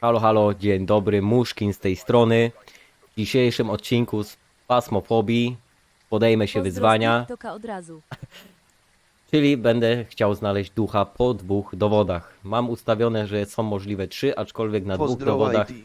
Halo, halo, dzień dobry, Muszkin z tej strony. W dzisiejszym odcinku z pasmofobii podejmę się Pozdro z wyzwania, TikToka od razu. czyli będę chciał znaleźć ducha po dwóch dowodach. Mam ustawione, że są możliwe trzy, aczkolwiek na dwóch dowodach IT.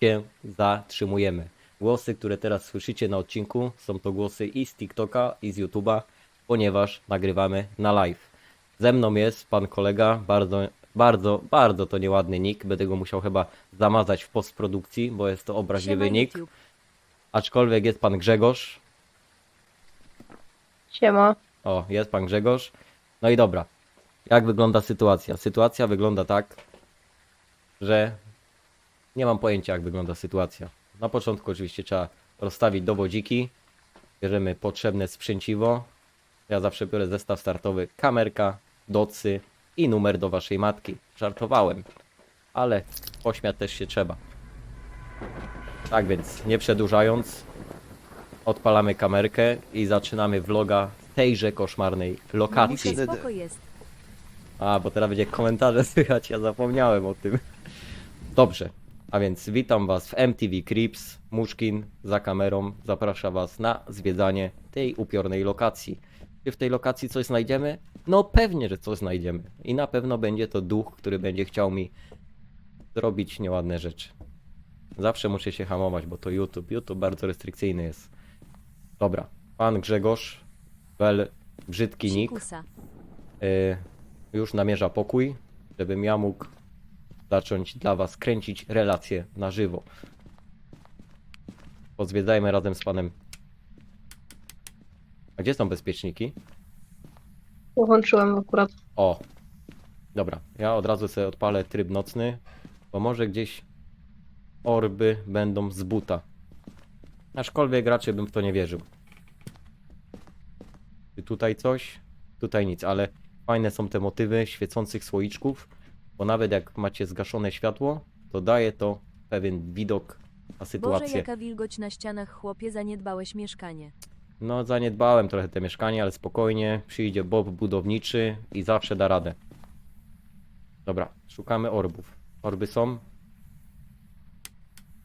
się zatrzymujemy. Głosy, które teraz słyszycie na odcinku, są to głosy i z TikToka, i z YouTube'a, ponieważ nagrywamy na live. Ze mną jest pan kolega, bardzo, bardzo, bardzo to nieładny nick. Będę go musiał chyba zamazać w postprodukcji, bo jest to obraźliwy Siema, nick. Aczkolwiek jest pan Grzegorz. Siema. O, jest pan Grzegorz. No i dobra. Jak wygląda sytuacja? Sytuacja wygląda tak, że nie mam pojęcia, jak wygląda sytuacja. Na początku oczywiście trzeba rozstawić dowodziki. Bierzemy potrzebne sprzęciwo. Ja zawsze biorę zestaw startowy, kamerka, docy i numer do waszej matki. Żartowałem, ale pośmiać też się trzeba. Tak więc, nie przedłużając, odpalamy kamerkę i zaczynamy vloga tejże koszmarnej lokacji. Spoko jest. A, bo teraz będzie komentarze słychać, ja zapomniałem o tym. Dobrze, a więc witam was w MTV Creeps. Muszkin za kamerą zaprasza was na zwiedzanie tej upiornej lokacji. Czy w tej lokacji coś znajdziemy? No pewnie, że coś znajdziemy. I na pewno będzie to duch, który będzie chciał mi zrobić nieładne rzeczy. Zawsze muszę się hamować, bo to YouTube. YouTube bardzo restrykcyjny jest. Dobra, pan Grzegorz, wel brzydki nick. Sikusa. Y, już namierza pokój, żebym ja mógł zacząć dla was kręcić relacje na żywo. Pozwiedzajmy razem z panem. A gdzie są bezpieczniki? Włączyłem akurat. O, dobra. Ja od razu sobie odpalę tryb nocny, bo może gdzieś orby będą z buta. Aczkolwiek raczej bym w to nie wierzył. Czy tutaj coś? Tutaj nic, ale fajne są te motywy świecących słoiczków, bo nawet jak macie zgaszone światło, to daje to pewien widok na Boże, sytuację. jaka wilgoć na ścianach, chłopie, zaniedbałeś mieszkanie. No, zaniedbałem trochę te mieszkanie, ale spokojnie. Przyjdzie Bob budowniczy i zawsze da radę. Dobra, szukamy orbów. Orby są?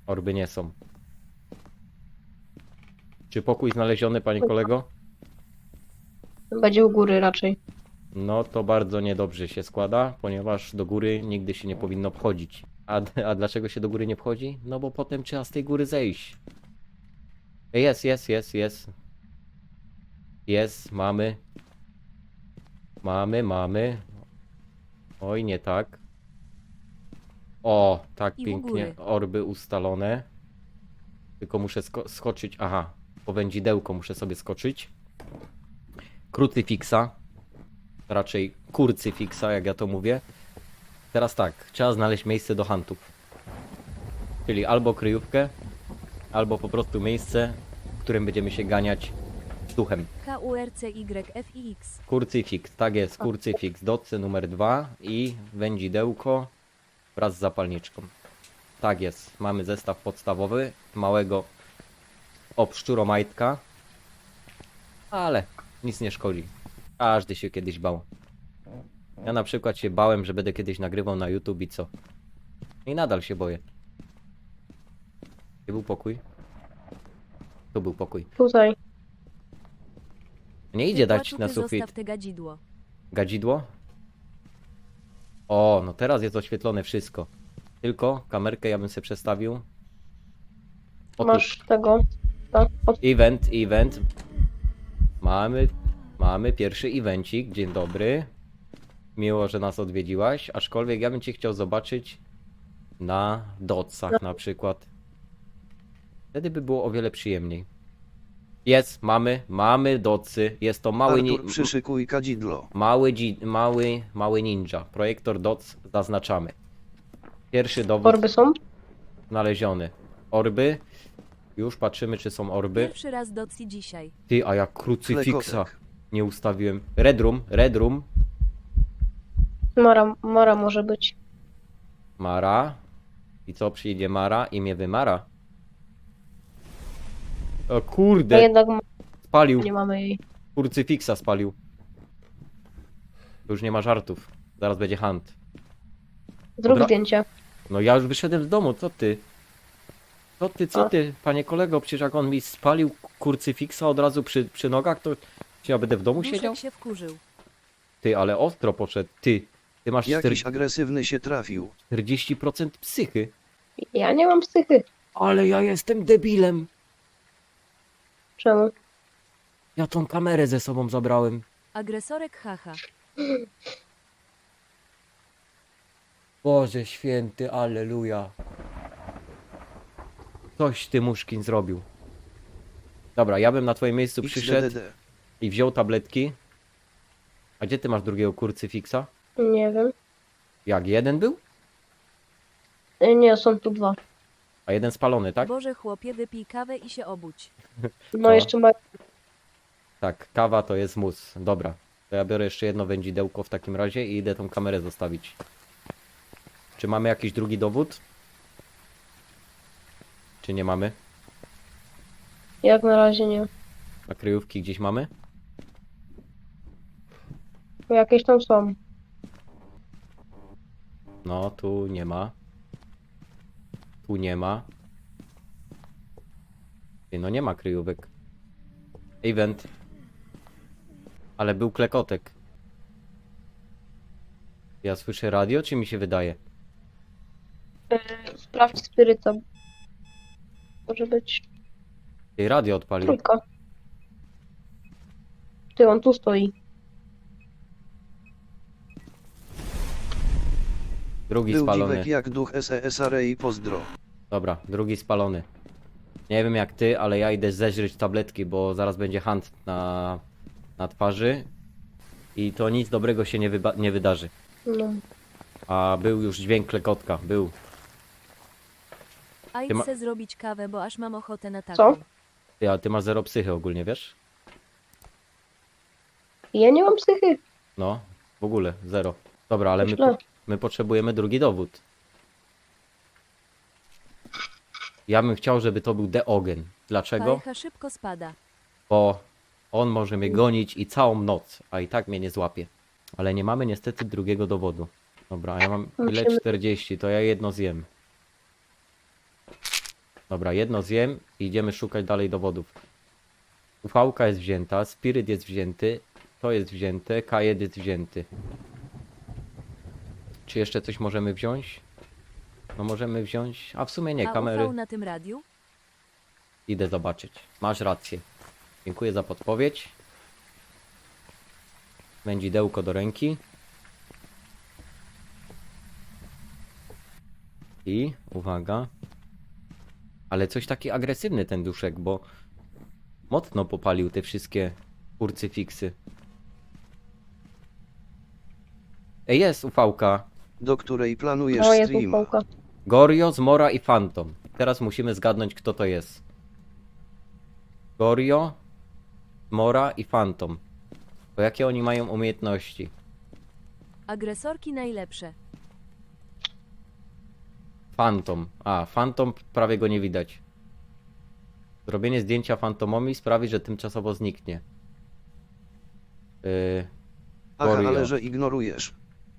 Orby nie są. Czy pokój znaleziony, panie kolego? Będzie u góry raczej. No to bardzo niedobrze się składa, ponieważ do góry nigdy się nie powinno wchodzić. A, a dlaczego się do góry nie wchodzi? No bo potem trzeba z tej góry zejść. Jest, jest, jest, jest. Jest, mamy. Mamy, mamy. Oj, nie tak. O, tak I u pięknie. góry. Orby ustalone. Tylko muszę sko- skoczyć. Aha, po wędzidełko muszę sobie skoczyć. Krucyfiksa raczej kurcyfiksa, jak ja to mówię. Teraz tak, trzeba znaleźć miejsce do huntów. Czyli albo kryjówkę, albo po prostu miejsce, w którym będziemy się ganiać duchem. KURCYFIX. Kurcyfiks, tak jest, kurcyfiks, docy numer dwa i wędzidełko wraz z zapalniczką. Tak jest, mamy zestaw podstawowy, małego obszczuromajtka, ale nic nie szkodzi. Każdy się kiedyś bał. Ja na przykład się bałem, że będę kiedyś nagrywał na YouTube i co? I nadal się boję. Gdzie był pokój? Tu był pokój. Tutaj. Nie idzie dać na sufit. Zostaw te gadzidło. Gadzidło? O, no teraz jest oświetlone wszystko. Tylko kamerkę ja bym sobie przestawił. O, tu. Masz tego. Tak. Od... Event, event. Mamy, mamy pierwszy evencik. Dzień dobry. Miło, że nas odwiedziłaś. Aczkolwiek ja bym cię chciał zobaczyć na docach na przykład. Wtedy by było o wiele przyjemniej. Jest, mamy, mamy docy. Jest to mały, ni- Artur, przyszykuj kadzidło. Mały, dzi- mały, mały ninja. Projektor DOTS zaznaczamy. Pierwszy dowód Orby są? znaleziony. Orby. Już patrzymy, czy są orby. Pierwszy raz docji dzisiaj. Ty, a jak krucyfiksa nie ustawiłem. Red room, red room. Mara, Mara może być. Mara. I co, przyjdzie Mara i mnie wymara. O No kurde, jednak ma- spalił. nie mamy jej. Kurcyfiksa spalił. To już nie ma żartów. Zaraz będzie hunt. Zrób Dobra. zdjęcie. No ja już wyszedłem z domu, co ty? Co ty, co A? ty, panie kolego, przecież jak on mi spalił kurcyfiksa od razu przy, przy nogach, to czy ja będę w domu siedział? Duszek się wkurzył. Ty, ale ostro poszedł, ty. Ty masz Jakiś agresywny się trafił. 40% psychy. Ja nie mam psychy. Ale ja jestem debilem. Czemu? Ja tą kamerę ze sobą zabrałem. Agresorek haha. Boże święty, alleluja. Coś ty muszkin zrobił. Dobra, ja bym na twoim miejscu przyszedł XDDD. i wziął tabletki. A gdzie ty masz drugiego kurcyfiksa? Nie wiem. Jak, jeden był? E, Nie, są tu dwa. A jeden spalony, tak? Boże chłopie, wypij kawę i się obudź. No jeszcze ma... Tak, kawa to jest mus. Dobra, to ja biorę jeszcze jedno wędzidełko w takim razie i idę tą kamerę zostawić. Czy mamy jakiś drugi dowód? Czy nie mamy? Jak na razie nie. A kryjówki gdzieś mamy? Bo Jakieś tam są. No, tu nie ma. Tu nie ma. Ty, no nie ma kryjówek. Event. Ale był klekotek. Ja słyszę radio, czy mi się wydaje? E, Sprawdź spiryta. Może być Ty, radio odpalił. trójka. Ty, on tu stoi. Drugi Był spalony. dziwek jak duch SESR i pozdro. Dobra, drugi spalony. Nie wiem jak ty, ale ja idę zeżreć tabletki, bo zaraz będzie hand na, na twarzy. I to nic dobrego się nie, wyba- nie wydarzy. No. A był już dźwięk klekotka, był. A Ty ma- se zrobić kawę, bo aż mam ochotę na taką. Co? Ty, a ty masz zero psychy ogólnie, wiesz? Ja nie mam psychy. No, w ogóle, zero. Dobra, ale my, po, my potrzebujemy drugi dowód. Ja bym chciał, żeby to był Deogen. Dlaczego? Szybko spada. Bo on może mnie gonić i całą noc, a i tak mnie nie złapie. Ale nie mamy niestety drugiego dowodu. Dobra, ja mam ile? Musimy- 40, to ja jedno zjem. Dobra, jedno zjem i idziemy szukać dalej dowodów. Ufałka jest wzięta, spiryt jest wzięty, to jest wzięte, K1 jest wzięty. Czy jeszcze coś możemy wziąć? No możemy wziąć, a w sumie nie, A kamery. na tym radiu? Idę zobaczyć. Masz rację. Dziękuję za podpowiedź. Wędzidełko do ręki. I uwaga. Ale coś taki agresywny ten duszek, bo mocno popalił te wszystkie kurcyfiksy. Ej, jest ufałka. Do której planujesz No jest streama. Gorio, Zmora i Phantom. Teraz musimy zgadnąć, kto to jest. Gorio, Mora i Phantom. Bo jakie oni mają umiejętności? Agresorki najlepsze. Phantom. A, Phantom prawie go nie widać. Zrobienie zdjęcia Phantomowi sprawi, że tymczasowo zniknie. Yy, Aha, Gorio. ale że ignorujesz.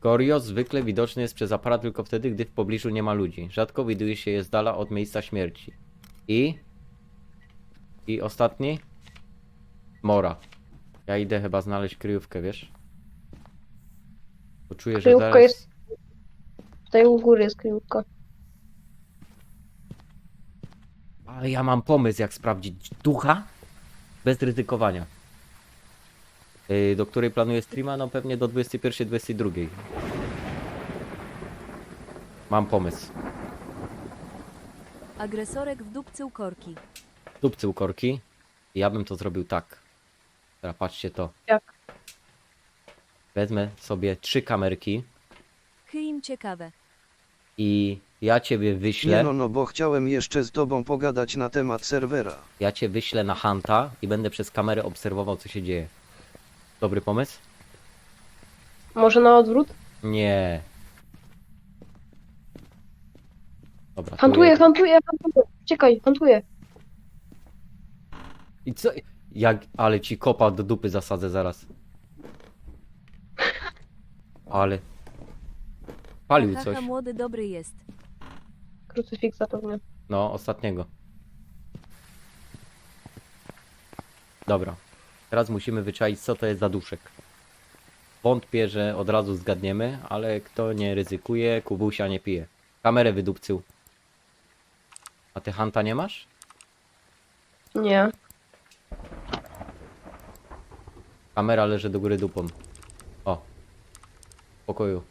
Gorio zwykle widoczny jest przez aparat tylko wtedy, gdy w pobliżu nie ma ludzi. Rzadko widuje się je z dala od miejsca śmierci. I? I ostatni? Mora. Ja idę chyba znaleźć kryjówkę, wiesz? Bo czuję, że Kryjówka zaraz... jest- Tutaj u góry jest kryjówka. Ale ja mam pomysł, jak sprawdzić ducha bez ryzykowania. Yy, do której planuję streama? No pewnie do 21-22. Mam pomysł. Agresorek w dupcył korki. dupcy u korki. Ja bym to zrobił tak. Teraz patrzcie to. Jak? Wezmę sobie trzy kamerki Chyj im ciekawe. i ja ciebie Nie wyślę. no no, bo chciałem jeszcze z tobą pogadać na temat serwera. Ja cię wyślę na Hanta i będę przez kamerę obserwował co się dzieje. Dobry pomysł? Może na odwrót? Nie. Dobra. tu Hantuję, jest- hantuję, hantuję. Czekaj, hantuję. I co? Jak, ale ci kopa do dupy zasadzę zaraz. Ale. Palił Haha, coś. młody dobry jest. Krucyfiksa pewnie. No, ostatniego. Dobra. Teraz musimy wyczaić, co to jest za duszek. Wątpię, że od razu zgadniemy, ale kto nie ryzykuje, kubusia nie pije. Kamerę wydupcył. A ty Hanta nie masz? Nie. Kamera leży do góry dupą. O. W pokoju.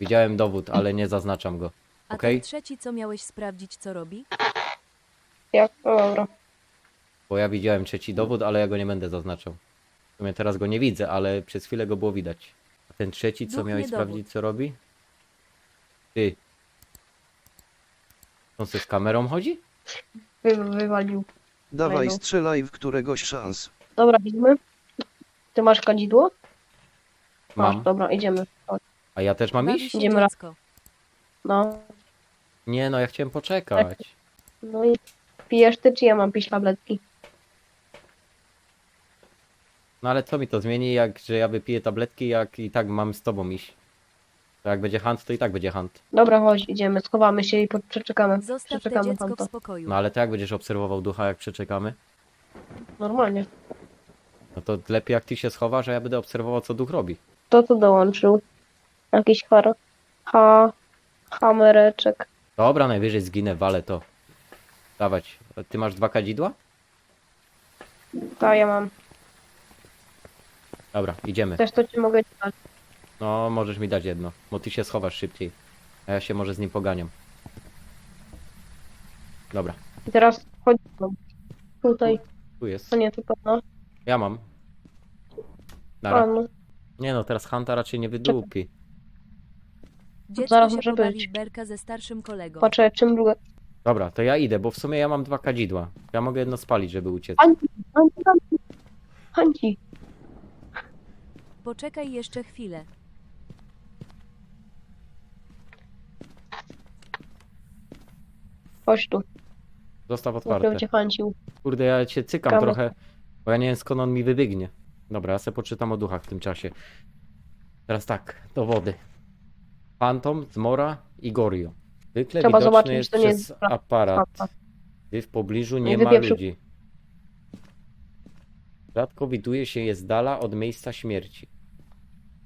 Widziałem dowód, ale nie zaznaczam go. A Okej. ten trzeci, co miałeś sprawdzić, co robi? Jak? No dobra. Bo ja widziałem trzeci dowód, ale ja go nie będę zaznaczał. W sumie teraz go nie widzę, ale przez chwilę go było widać. A ten trzeci, co Duch miałeś dowód. sprawdzić, co robi? Ty. On se z kamerą chodzi? Wy, wywalił. Dawaj Fajno. strzelaj w któregoś szans. Dobra, idziemy. Ty masz kadzidło? Masz, Mam. dobra, idziemy. Chodź. A ja też mam Bawi iść? się Idziemy raz. dziecko. No. Nie, no ja chciałem poczekać. No i pijesz ty, czy ja mam pić tabletki? No ale co mi to zmieni, jak że ja wypiję tabletki, jak i tak mam z tobą iść? To jak będzie hunt, to i tak będzie hunt. Dobra, chodź, idziemy, schowamy się i po- przeczekamy. Zostaw te przeczekamy dziecko w spokoju. No ale to jak będziesz obserwował ducha, jak przeczekamy? Normalnie. No to lepiej jak ty się schowasz, a ja będę obserwował, co duch robi. Kto to dołączył? Jakiś har... Ha... Hamereczek. Dobra, najwyżej zginę, walę to. Dawać. Ty masz dwa kadzidła? Ta, ja mam. Dobra, idziemy. Też to ci mogę dać. No, możesz mi dać jedno, bo ty się schowasz szybciej. A ja się może z nim poganiam. Dobra, I teraz chodź. no. Tutaj. tu jest. To nie, tylko no. Ja mam. A, Nara. no. Nie no, teraz Hanta raczej nie wydupi. Dziecko zaraz się może pobawi być. w berka ze starszym kolegą. Patrzę, czym drugie. Dobra, to ja idę, bo w sumie ja mam dwa kadzidła. Ja mogę jedno spalić, żeby uciec. Hanci, Hanci, Hanci. Hanci. Poczekaj jeszcze chwilę. Chodź tu. Zostaw otwarte. cię hancił. Kurde, ja cię cykam Kamu- trochę, bo ja nie wiem skąd on mi wybiegnie. Dobra, ja sobie poczytam o duchach w tym czasie. Teraz tak, dowody. Phantom, Zmora i Gorio. Zwykle Trzeba widoczny zobaczyć, jest czy to nie przez jest pra- aparat, prawda. gdy w pobliżu Nie nie ma wypieprzył. ludzi. Rzadko widuje się je z dala od miejsca śmierci.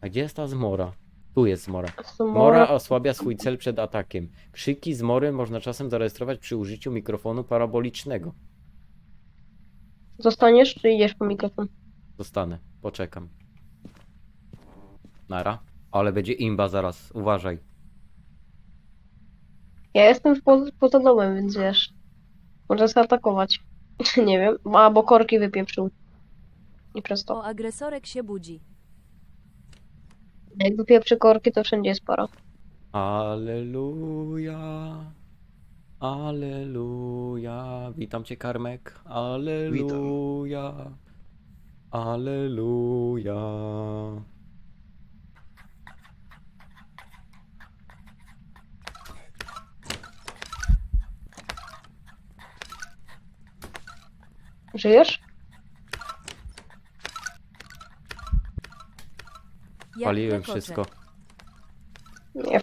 A gdzie jest ta Zmora? Tu jest Zmora. Mora Mora. osłabia swój cel przed atakiem. Krzyki zmory można czasem zarejestrować przy użyciu mikrofonu parabolicznego. Zostaniesz, czy idziesz po mikrofon? Zostanę, poczekam. Nara. Ale będzie imba zaraz, uważaj. Ja jestem po, poza domem, więc wiesz. Może zaatakować. nie wiem. A, bo korki wypieprzył. I przez to. O, agresorek się budzi. Jak wypieprzy korki, to wszędzie jest para. Aleluja. Aleluja. Witam cię, Karmek. Aleluja. Aleluja. Żyjesz? Paliłem wszystko. Nie.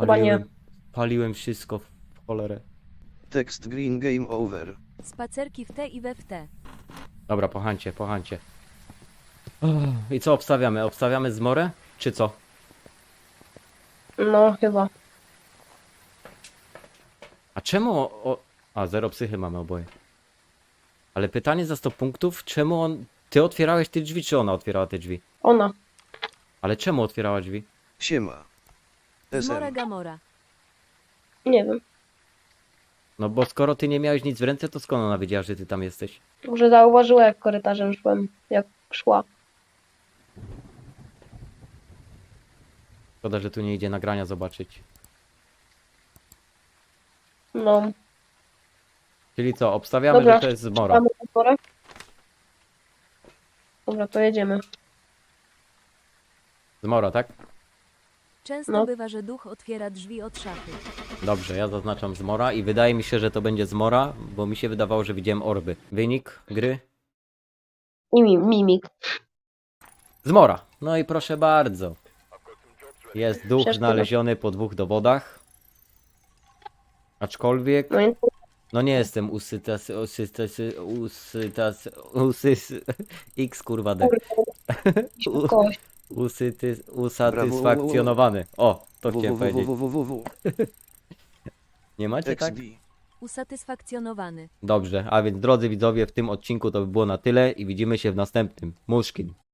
Chyba nie. Paliłem, paliłem wszystko w cholerę. Tekst Green Game Over. Spacerki w te i we w te. Dobra, pochancie, pochancie. I co obstawiamy? Obstawiamy zmorę? Czy co? No, chyba. A czemu o, o... A, zero psychy mamy oboje. Ale pytanie za 100 punktów, czemu on... Ty otwierałeś te drzwi, czy ona otwierała te drzwi? Ona. Ale czemu otwierała drzwi? Siema. Zmora SM. Gamora. Nie wiem. No bo skoro ty nie miałeś nic w ręce, to skąd ona wiedziała, że ty tam jesteś? Może zauważyła, jak korytarzem szłem. Jak szła. Szkoda, że tu nie idzie nagrania zobaczyć. No. Czyli co, obstawiamy, Dobra, że to jest zmora. Dobra, to jedziemy. Zmora, tak? Często No. bywa, że duch otwiera drzwi od szafy. Dobrze, ja zaznaczam zmora i wydaje mi się, że to będzie zmora, bo mi się wydawało, że widziałem orby. Wynik gry? I mi, mimik. Zmora. No i proszę bardzo. Jest duch znaleziony po dwóch dowodach. Aczkolwiek, No i no nie jestem usytas, usytas, usytas, usys, x kurwa d. U-. Usyty, usatysfakcjonowany. O, to chciałem powiedzieć. www. Nie macie tak? XD. Usatysfakcjonowany. Dobrze, a więc drodzy widzowie, w tym odcinku to by było na tyle i widzimy się w następnym. Muszkin.